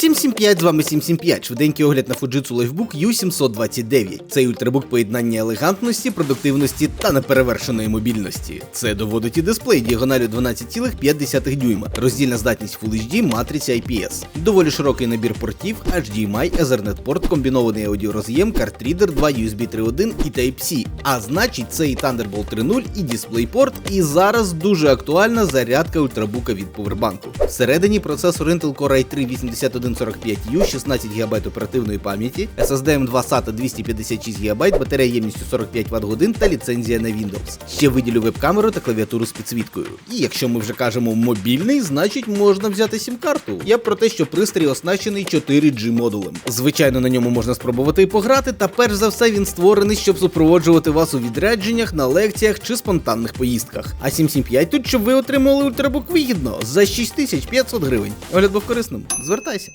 775, з вами 775, швиденький огляд на Fujitsu Lifebook U729. Цей ультрабук поєднання елегантності, продуктивності та неперевершеної мобільності. Це доводить і дисплей діагоналю 12,5 дюйма, роздільна здатність Full HD, матриця IPS, доволі широкий набір портів, HDMI, Ethernet порт, комбінований аудіороз'єм, картрідер, 2 USB 3.1 і Type-C. А значить, це і Thunderbolt 3.0, і DisplayPort, і зараз дуже актуальна зарядка ультрабука від Powerbank. Всередині процесор Intel Core i3 8145U, 16 ГБ оперативної пам'яті, SSD M2 SATA 256 ГБ, батарея ємністю 45 Вт годин та ліцензія на Windows. Ще виділю веб-камеру та клавіатуру з підсвіткою. І якщо ми вже кажемо мобільний, значить можна взяти сім-карту. Я про те, що пристрій оснащений 4G модулем. Звичайно, на ньому можна спробувати і пограти, та перш за все він створений, щоб супроводжувати вас у відрядженнях, на лекціях чи спонтанних поїздках. А 775 тут, щоб ви отримали ультрабук вигідно за 6500 гривень. Огляд був корисним. Звертайся.